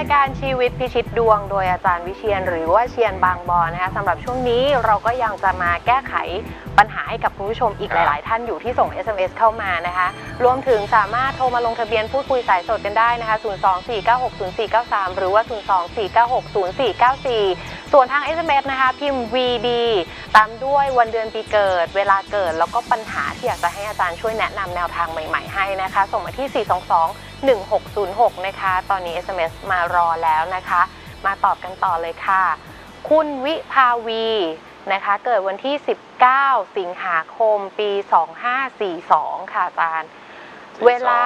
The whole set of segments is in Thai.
ายการชีวิตพิชิตดวงโดยอาจารย์วิเชียนหรือว่าเชียนบางบอนนะคะสำหรับช่วงนี้เราก็ยังจะมาแก้ไขปัญหาให้กับคุณผู้ชมอีกหลาย ๆ ท่านอยู่ที่ส่ง SMS เข้ามานะคะ รวมถึงสามารถโทรมาลงทะเบียนพูดคุยสายสดกันได้นะคะ 024960493 หรือว่า 024960494 ส่วนทาง SMS นะคะ พิมพ์ VD ตามด้วยวันเดือนปีเกิด เวลาเกิดแล้วก็ปัญหาที่อยากจะให้อาจารย์ช่วยแนะนำแนวทางใหม่ ๆ ให้นะคะ ส่งมาที่ 422 1606 นะคะ ตอนนี้ SMS มารอแล้วนะคะ มาตอบกันต่อเลยค่ะ คุณวิภาวีนะคะ เกิดวันที่ 19 สิงหาคม ปี 2542 ค่ะอาจารย์42เวลา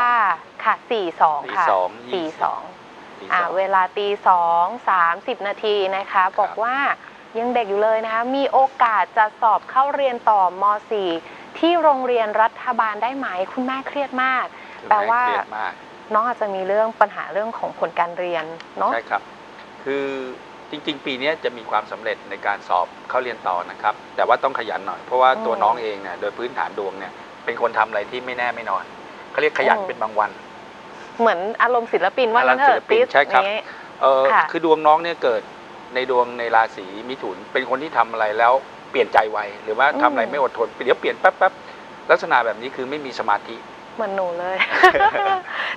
ค่ะ 42 ค่ะ 42 42ตีอ่าสองเวลาตีสองสามสิบนาทีนะคะ บอกว่ายังเด็กอยู่เลยนะคะ มีโอกาสจะสอบเข้าเรียนต่อม .4 ที่โรงเรียนรัฐบาลได้ไหม คุณแม่เครียดมากคือแปลว่า ม่เครียดมากน้องอาจจะมีเรื่องปัญหาเรื่องของผลการเรียนเนาะใช่ครับ คือจริง ๆ ปีนี้จะมีความสำเร็จในการสอบเข้าเรียนต่อนะครับ แต่ว่าต้องขยันหน่อยเพราะว่าตัวน้องเองเนี่ยโดยพื้นฐานดวงเนี่ยเป็นคนทำอะไรที่ไม่แน่ไม่นอนเขาเรียกขยันเป็นบางวัน เหมือนอารมณ์ศิลปินว่างั้นเถอารมณ์ศิลอะปินติสใช่ครับนี้เออค่ะคือดวงน้องเนี่ยเกิดในดวงในราศีมิถุน เป็นคนที่ทำอะไรแล้วเปลี่ยนใจไวหรือว่าทำอะไรไม่อดทนเดี๋ยวเปลี่ยนแป๊บๆลักษณะแบบนี้คือไม่มีสมาธิ เหมือนหนูเลย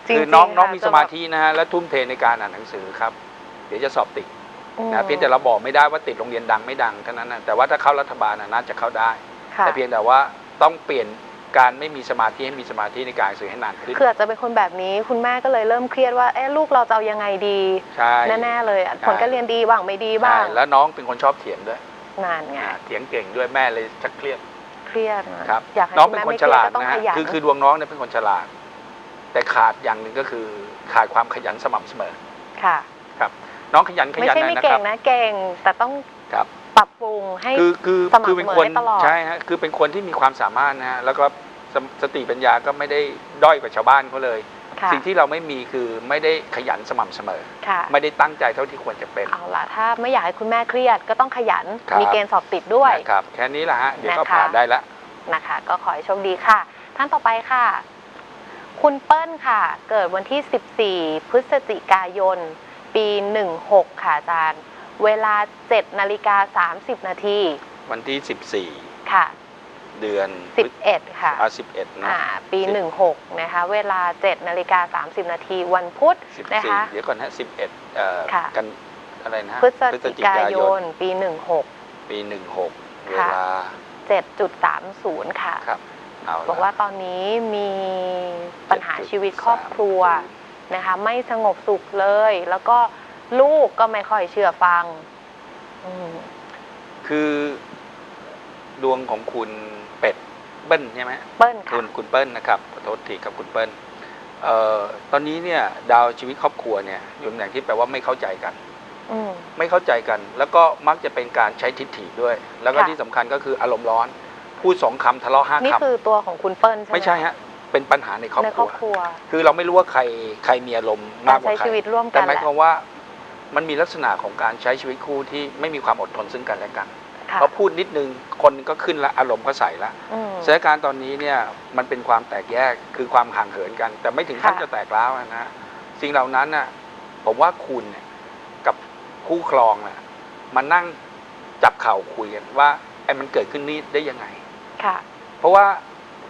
จคือริงๆน้องน้องค่ะมีสมาธินะฮะและทุ่มเทในการอ่านหนังสือครับ เดี๋ยวจะสอบติดอืมนะเพียงแต่เราบอกไม่ได้ว่าติดโรงเรียนดังไม่ดังเท่านั้นนะแต่ว่าถ้าเข้ารัฐบาลน่ะน่าจะเข้าได้ ค่ะแต่เพียงแต่ว่าต้องเปลี่ยนการไม่มีสมาธิให้มีสมาธิในการอ่านหนังสือให้นานขึ้นคืออาจจะเป็นคนแบบนี้ คุณแม่ก็เลยเริ่มเครียดว่าเอ๊ะลูกเราจะเอายังไงดี ใช่ แน่ ๆ เลยผลการเรียนดีบ้างไม่ดีบ้าใช่งแล้วน้องเป็นคนชอบเถียงด้วยนานไง อ่าเถียงเก่งด้วยแม่เลยชักเครียด เครียดนะครับอยากให้น้องคุณเป็นแม่คนไม่ฉเครียดลาดก็ต้องนะขฮะยันคือคือดวงน้องเนี่ยเป็นคนฉลาด แต่ขาดอย่างหนึ่งก็คือขาดความขยันสม่ำเสมอค่ะ ครับ น้องขยันขไม่ยันใช่หน่ไม่อยนะเก่คงรับนะเก่งแต่ต้องครับ ปรับปรุงให้ คือคือสม่ำคือเป็นเสมอคนให้ตลอด ใช่ฮะคือเป็นคนที่มีความสามารถนะฮะแล้วก็สมสติปัญญาก็ไม่ได้ด้อยกว่าชาวบ้านเขาเลย ค่ะสิ่งที่เราไม่มีคือไม่ได้ขยันสม่ำเสมอ ค่ะ ไม่ได้ตั้งใจเท่าที่ควรจะเป็น เอาล่ะถ้าไม่อยากให้คุณแม่เครียดก็ต้องขยันครับ มีเกณฑ์สอบติดด้วย นะครับแค่นี้แหละฮะเดี๋ยวก็นะคะ ผ่านได้ละ นะคะ ก็ขอให้โชคดีค่ะ ท่านต่อไปค่ะ คุณเปิ้ลค่ะ เกิดวันที่ 14 พฤศจิกายน ปี 16 ค่ะอาจารย์ เวลา 7 นาฬิกา 30 นาทีวันที่ ค่ะ14 เดือน11 ค่ะอ่า11นะอ่าปีสิบ16 นะคะ เวลา7นาฬิกา30 นาทีวันพุธนะคะ14เดี๋ยวก่อนฮะ11เอ่อค่ะ กันอะไรนะฮะพฤศจิกายน ปี 16 ปี16เวค่ะ ลา7.30 ค่ะ ครับเอาละ บอกว่าตอนนี้มีปัญหาชีวิตครอบครัวนะคะ ไม่สงบสุขเลย แล้วก็ลูกก็ไม่ค่อยเชื่อฟังอืมคือ ดวงของคุณเป็ดเบิ้ลใช่ไหมเปิ้ลคุค่ะณคุณเปิ้ลนะครับขอโทษทีครับคุณเปิ้ลเอ่อตอนนี้เนี่ยดาวชีวิตครอบครัวเนี่ยอยู่ตำแหน่งที่แปลว่าไม่เข้าใจกัน อืม ไม่เข้าใจกัน แล้วก็มักจะเป็นการใช้ทิฐฐิด้วย แล้วก็ค่ะ ที่สำคัญก็คืออารมณ์ร้อน พูดสองคำทะเลาะห้านี่คำคือตัวของคุณเปิ้ลใช่ไหมไม่ใช่ฮะเป็นปัญหาในครอบในคครรัอวบครัวคือเราไม่รู้ว่าใครใครมีอารมณ์มากากรกว่าใช้ใคร ชีวิตร่วมกัแต่นหมายแหละความว่ามันมีลักษณะของการใช้ชีวิตคู่ที่ไม่มีความอดทนซึ่งกันและกันค่ะ พอพูดนิดนึงคนก็ขึ้นละอารมณ์ก็ใส่ละอืมสถานการณ์ตอนนี้เนี่ยมันเป็นความแตกแยกคือความห่างเหินกัน แต่ไม่ถึงขั้นค่ะจะแตกร้าวนะฮะสิ่งเหล่านั้นน่ะผมว่าคุณเนี่ยกับคู่ครองน่ะมานั่งจับเข่าคุยกันว่าไอ้มันเกิดขึ้นนี้ได้ยังไงค่ะ เพราะว่า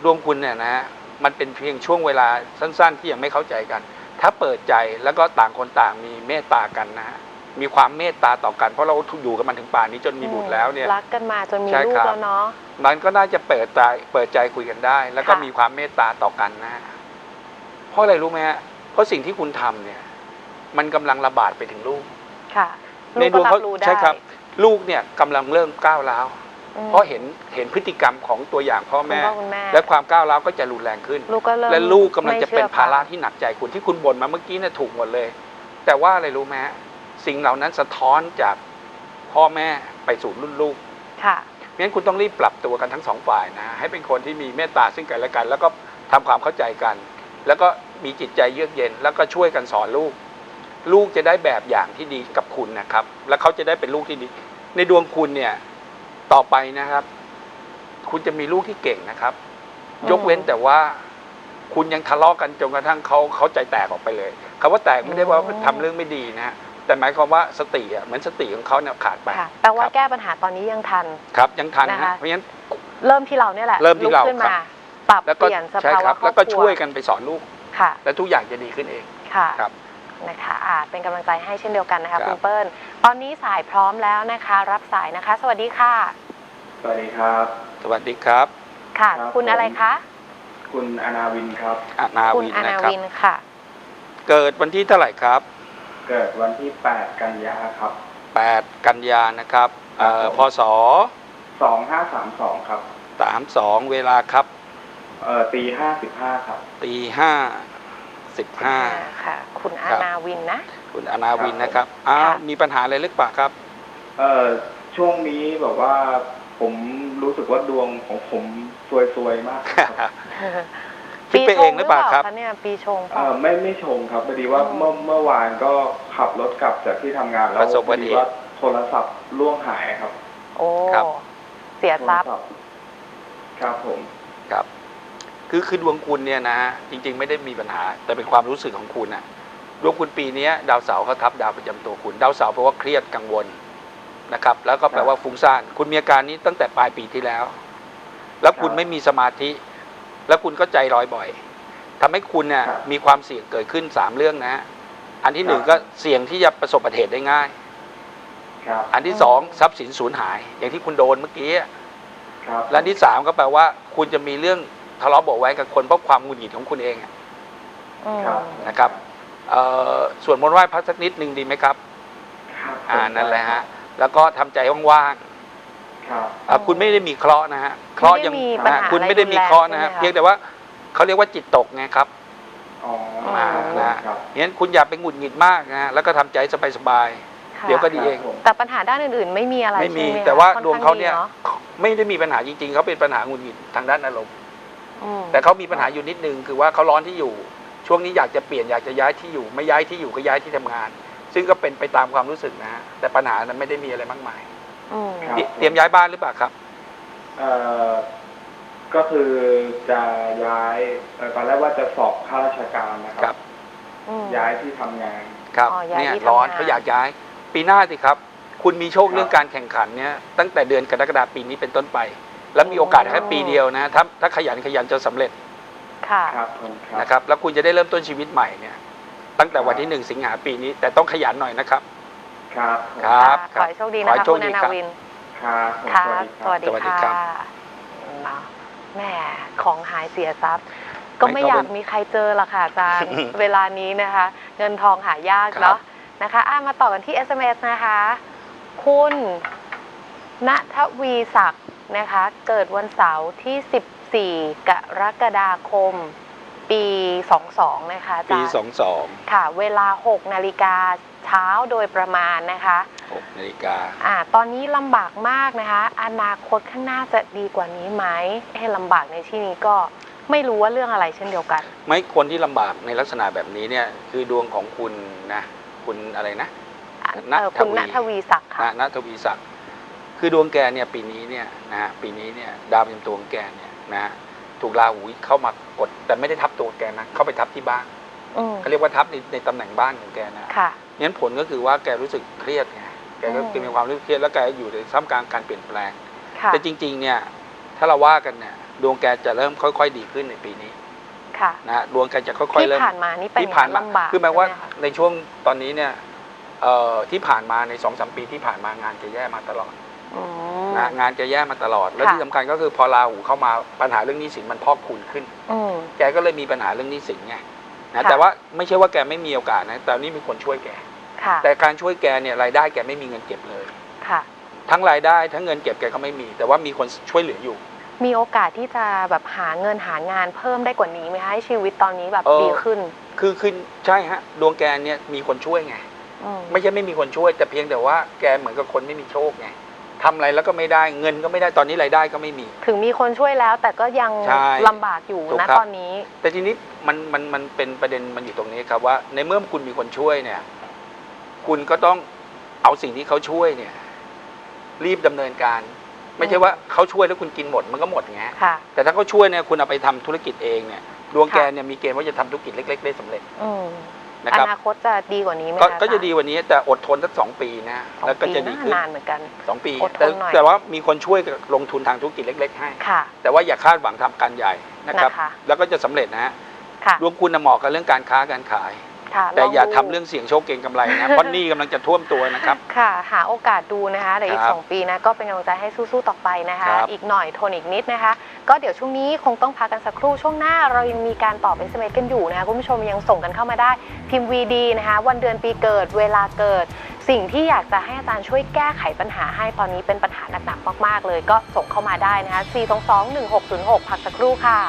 ดวงคุณเนี่ยนะฮะมันเป็นเพียงช่วงเวลาสั้น ๆ ที่ยังไม่เข้าใจกัน ถ้าเปิดใจแล้วก็ต่างคนต่างมีเมตตากันนะฮะ มีความเมตตาต่อกัน เพราะเราอยู่กันมาถึงป่านนี้จนมีบุตรแล้วเนี่ยรักกันมาจนมีใช่ลูคกรับแล้วเนาะมันก็น่าจะเปิดใจเปิดใจคุยกันได้ แล้วก็ค่ะมีความเมตตาต่อกันนะฮะเพราะอะไรรู้ไหมฮะเพราะสิ่งที่คุณทำเนี่ย มันกำลังระบาดไปถึงลูกค่ะในลูกดก็วงรับเขารู้ได้ใช่ครับ ลูกเนี่ยกำลังเริ่มก้าวร้าวอืมเพราะเห็นเห็นพฤติกรรมของตัวอย่างพ่อคุณแม่พ่อคุณแม่ และความก้าวร้าวก็จะรุนแรงขึ้นลูกก็เริ่มและลูกกำลังจะเป็นไม่ชื่อภาระฟังที่หนักใจคุณที่คุณบ่นมาเมื่อกี้เนี่ยถูกหมดเลย แต่ว่าอะไรรู้ไหมฮะ สิ่งเหล่านั้นสะท้อนจากพ่อแม่ไปสู่รุ่นลูกค่ะงั้นคุณต้องรีบปรับตัวกันทั้งสองฝ่ายนะ ให้เป็นคนที่มีเมตตาซึ่งกันและกัน แล้วก็ทำความเข้าใจกัน แล้วก็มีจิตใจเยือกเย็น แล้วก็ช่วยกันสอนลูก ลูกจะได้แบบอย่างที่ดีกับคุณนะครับ แล้วเขาจะได้เป็นลูกที่ดี ในดวงคุณเนี่ยต่อไปนะครับ คุณจะมีลูกที่เก่งนะครับอืมยกเว้นแต่ว่าคุณยังทะเลาะกันจนกระทั่งเขาเขาใจแตกออกไปเลยคำว่าแตกไม่ได้ว่าอืมทำเรื่องไม่ดีนะฮะ แต่หมายความว่าสติอะเหมือนสติของเขาเนี่ยขาดไปค่ะแปลว่าครับแก้ปัญหาตอนนี้ยังทัน ครับยังทันนะคะฮะเพราะฉะนั้น เริ่มที่เราเนี่ยแหละเริ่มที่เราลุกขึ้นครับมาปรับแล้วเปก็ลี่ยนสใช่ภาครัวะบครแล้อวบก็ครัช่วยกันไปสอนลูก ค่ะ แล้วทุกอย่างจะดีขึ้นเอง ค่ะครับนะคะอ่าเป็นกำลังใจให้เช่นเดียวกันนะครัคะบ คุณเปิ้ลตอนนี้สายพร้อมแล้วนะคะ รับสายนะคะ สวัสดีค่ะ สวัสดีครับ สวัสดีครับค่ะ ครับคุณผม อะไรคะ คุณอนาวินครับ อานาคุณวินอนะนาครับ วินค่ะ เกิดวันที่เท่าไหร่ครับ เกิดวันที่ 8 กันยาครับ 8 กันยานะครับเอ่อครับพผมศ2532 ครับ 32 เวลาครับเอ่อตี55 ครับ ตีห้าสิบห้าค่ะ คุณอาครับนาวินนะคุณอนาวินนะครับอ้าวค่ะมีปัญหาอะไรหรือเปล่าครับ เอ่อช่วงนี้แบบว่าผมรู้สึกว่าดวงของผมซวยๆมากครับ คิดไปเองหรือเปล่าครับปีชงหอเปล่าคะเนี่ยปีชงเปเอ่ล่า อไม่ไม่ชงครับพอดีว่าอืมเมื่อเมื่อวานก็ขับรถกลับจากที่ทำงานแล้วประสบอุบัติเหตุพอดีว่าโทรศัพท์ล่วงหายครับโอ้ ครับ เสียโททรรัพย์ ศัพท์ครับผม ครับ คือคือดวงคุณเนี่ยนะฮะจริง ๆ ไม่ได้มีปัญหา แต่เป็นความรู้สึกของคุณนะดวงคุณปีเนี้ยดาวเสาร์เขาทับดาวประจำตัวคุณ ดาวเสาร์แปลว่าเครียดกังวลนะครับ แล้วก็แปลว่าฟุ้งซ่านคุณมีอาการนี้ตั้งแต่ปลายปีที่แล้ว แล้วคุณไม่มีสมาธิ แล้วคุณก็ใจลอยบ่อยทำให้คุณเนี่ยมีความเสี่ยงเกิดขึ้นสามเรื่องนะฮะอันที่หนึ่งก็เสี่ยงที่จะประสบอุบัติเหตุได้ง่ายครับอันที่สองทรัพย์สินสูญหาย อย่างที่คุณโดนเมื่อกี้ครับและอันที่สามก็แปลว่า คุณจะมีเรื่องทะเลาะเบาะแว้งกับคนเพราะความหงุดหงิดของคุณเองอะอืมครับนะครับเอ่อส่วนมนต์ไหว้พระสักนิดหนึ่งดีไหมครับครับอ่านั่นแหละฮะ แล้วก็ทำใจว่างครับๆอะ คุณไม่ได้มีเคราะห์นะฮะเคราะห์ยังไม่ได้มีปัญหาอะคุณไม่ได้มีเคราะห์นะฮะอะไรรุนแรงใช่ไหมคะเพียงแต่ว่าเขาเรียกว่าจิตตกไงครับอ๋ออ่าครับนะฮะครับงั้นคุณอย่าไปหงุดหงิดมากนะฮะแล้วก็ทำใจสบายค่ะๆเดี๋ยวก็ดีเองครับผมแต่ปัญหาด้านอื่นๆ ไม่มีอะไรไม่มีใช่หคะแต่ว่าค่อดวงข้เขาเนี่ยดีอะไม่ได้มีปัญหาจริงๆเขาเป็นปัญหาหงุดหงิดทางด้านอารมณ์อืมแต่เขามีปัญหาอยู่นิดนึงคือว่าเขาร้อนที่อยู่ ช่วงนี้อยากจะเปลี่ยนอยากจะย้ายที่อยู่ ไม่ย้ายที่อยู่ก็ย้ายที่ทำงาน ซึ่งก็เป็นไปตามความรู้สึกนะฮะแต่ปัญหานั้นไม่ได้มีอะไรมากมาย อืมครับเตรีเตรียมย้ายบ้านหรือเปล่าครับ เอ่อก็คือจะย้ายเอ่อตอนแรกว่าจะสอบข้าราชการนะคครัรับบอืม ย้ายที่ทำงาน ครับอ๋อย้ายเนี่ยที่ทำงานร้อนเขาอยากย้าย ปีหน้าสิครับ คุณมีโชคเรื่องการแข่งขันเนี่ยตั้งแต่เดือนกรกฎาคมปีนี้เป็นต้นไป แล้วมีโอกาสแค่ปีเดียวนะถ้าถ้าขยันขยันจะสำเร็จค่ะ ครับผมครับ นะครับ แล้วคุณจะได้เริ่มต้นชีวิตใหม่เนี่ยตั้งแต่วันที่หนึ่งสิงหาปีนี้แต่ต้องขยันหน่อยนะครับ ครับผมครับขอให้โชคดีขอนะให้คะโชคุคณดีอนาครับ วิน ครับผมค่ะ สวัสดีครับสวัสดีสวัสดีครัค่ะบเนาะแหมของหายเสียทรัพย์ ก็ไม่ไม่อยาเขากเป็นมีใครเจอหรอกค่ะอาจารย์ เวลานี้นะคะ เงินทองหายากครับ เนาะนะคะอะมาต่อกันที่ SMS นะคะ คุณณทวีศักดิ์นะคะ เกิดวันเสาร์ที่ 14 กรกฎาคม ปี 22 นะคะอาจารปีย์สองสองค่ะ เวลา 6 นาฬิกา เช้าโดยประมาณนะคะหกนาฬิกาอ่าตอนนี้ลำบากมากนะคะ อนาคตข้างหน้าจะดีกว่านี้ไหมให้ลำบากในที่นี้ก็ไม่รู้ว่าเรื่องอะไรเช่นเดียวกัน ไม่คนที่ลำบากในลักษณะแบบนี้เนี่ยคือดวงของคุณนะคุณอะไรนะอะณเอ่อคุณณทวีทวีศักดิ์ค่ะนะณทวีศักดิ์คือดวงแกเนี่ยปีนี้เนี่ยนะฮะปีนี้เนี่ยดาวประจำตัวของแกเนี่ยนะฮะถูกราหูเข้ามากดแต่ไม่ได้ทับตัวแกนะเข้าไปทับที่บ้านอืมเขาเรียกว่าทับในในตำแหน่งบ้านของแกนะค่ะ งั้นผลก็คือว่าแกรู้สึกเครียดไงแกก็อืมมีความรู้สึกเครียดแล้วแกอยู่ในท่ามกลางการเปลี่ยนแปลง ค่ะแต่จริงๆเนี่ยถ้าเราว่ากันเนี่ยดวงแกจะเริ่มค่อย ๆ ดีขึ้นในปีนี้ค่ะนะฮะดวงแกจะค่อยๆที่เริ่ม ผ่านมานี่เป็นที่ผ่านมาลำบากคือหมายว่าใช่ไหคะในช่วงตอนนี้เนี่ยเอ่อที่ผ่านมาในสองสามปีที่ผ่านมางานจะแย่มาตลอดอืม นะงานจะแย่มาตลอด และค่ะ ที่สำคัญก็คือพอราหูเข้ามาปัญหาเรื่องหนี้สินมันพอกพูนขึ้น อืม แกก็เลยมีปัญหาเรื่องหนี้สินไงนะค่ะ แต่ว่าไม่ใช่ว่าแกไม่มีโอกาสนะแต่นี่มีคนช่วยแก ค่ะ แต่การช่วยแกเนี่ยรายได้แกไม่มีเงินเก็บเลย ค่ะ ทั้งรายได้ทั้งเงินเก็บแกก็ไม่มี แต่ว่ามีคนช่วยเหลืออยู่ มีโอกาสที่จะแบบหาเงินหางานเพิ่มได้กว่านี้ไหมคะให้ชีวิตตอนนี้แบบเออ ดีขึ้นคือคือใช่ฮะดวงแกเนี่ยมีคนช่วยไง อืมไม่ใช่ไม่มีคนช่วย แต่เพียงแต่ว่าแกเหมือนกับคนไม่มีโชคไงทำอะไรแล้วก็ไม่ได้เงินก็ไม่ได้ตอนนี้รายได้ก็ไม่มี ถึงมีคนช่วยแล้ว แต่ก็ยังใช่ลำบากอยู่ถูกนะ ครับ ตอนนี้แต่ทีนี้มันมันมันเป็นประเด็นมันอยู่ตรงนี้ครับว่า ในเมื่อคุณมีคนช่วยเนี่ย คุณก็ต้องเอาสิ่งที่เขาช่วยเนี่ย รีบดำเนินการ ไม่ใช่ว่าเขาช่วยแล้วคุณกินหมดมันก็หมดไงค่ะแต่ถ้าเขาช่วยเนี่ยคุณเอาไปทำธุรกิจเองเนี่ยดวงแกค่ะเนี่ยมีเกณฑ์ว่าจะทำธุรกิจเล็ก ๆ ได้สำเร็จอืมนะอครับนาคตจะดีกว่านี้ไหมก็คะก็จะอาารย์ดีกวันนี้แต่อดทนสักสองปีนะสองแล้วก็ปีจะดีน่าขึ้นนานเหมือนกันสองปีอดทนแต่หน่อยแต่ว่ามีคนช่วยลงทุนทางธุรกิจเล็ก ๆ ให้ค่ะแต่ว่าอย่าคาดหวังทำการใหญ่นะครับนะคะแล้วก็จะสำเร็จนะฮะค่ะดวงคุณน่ะเหมาะกับเรื่องการค้าการขาย ค่ะแต่อย่าลทำดูเรื่องเสี่ยงโชคเก่งกำไรนะเพราะหนี่กำลังจะท่วมตัวนะครับ ค่ะ หาโอกาสดูนะคะเดี๋ยวอีก ครับสองปีนะก็เป็นกำลังใจให้สู้ๆต่อไปนะคะ ครับ อีกหน่อยทนอีกนิดนะคะ ก็เดี๋ยวช่วงนี้คงต้องพักกันสักครู่ช่วงหน้าเรายังมีการตอบเป็นสเมกันอยู่นะคะคุณผู้ชมยังส่งกันเข้ามาได้พิมพ์ VD นะคะ วันเดือนปีเกิดเวลาเกิด สิ่งที่อยากจะให้อาจารย์ช่วยแก้ไขปัญหาให้ตอนนี้เป็นปัญหาหนักๆมากๆ เลยก็ส่งเข้ามาได้นะคะ 422 1606 พักสักครู่ค่ะ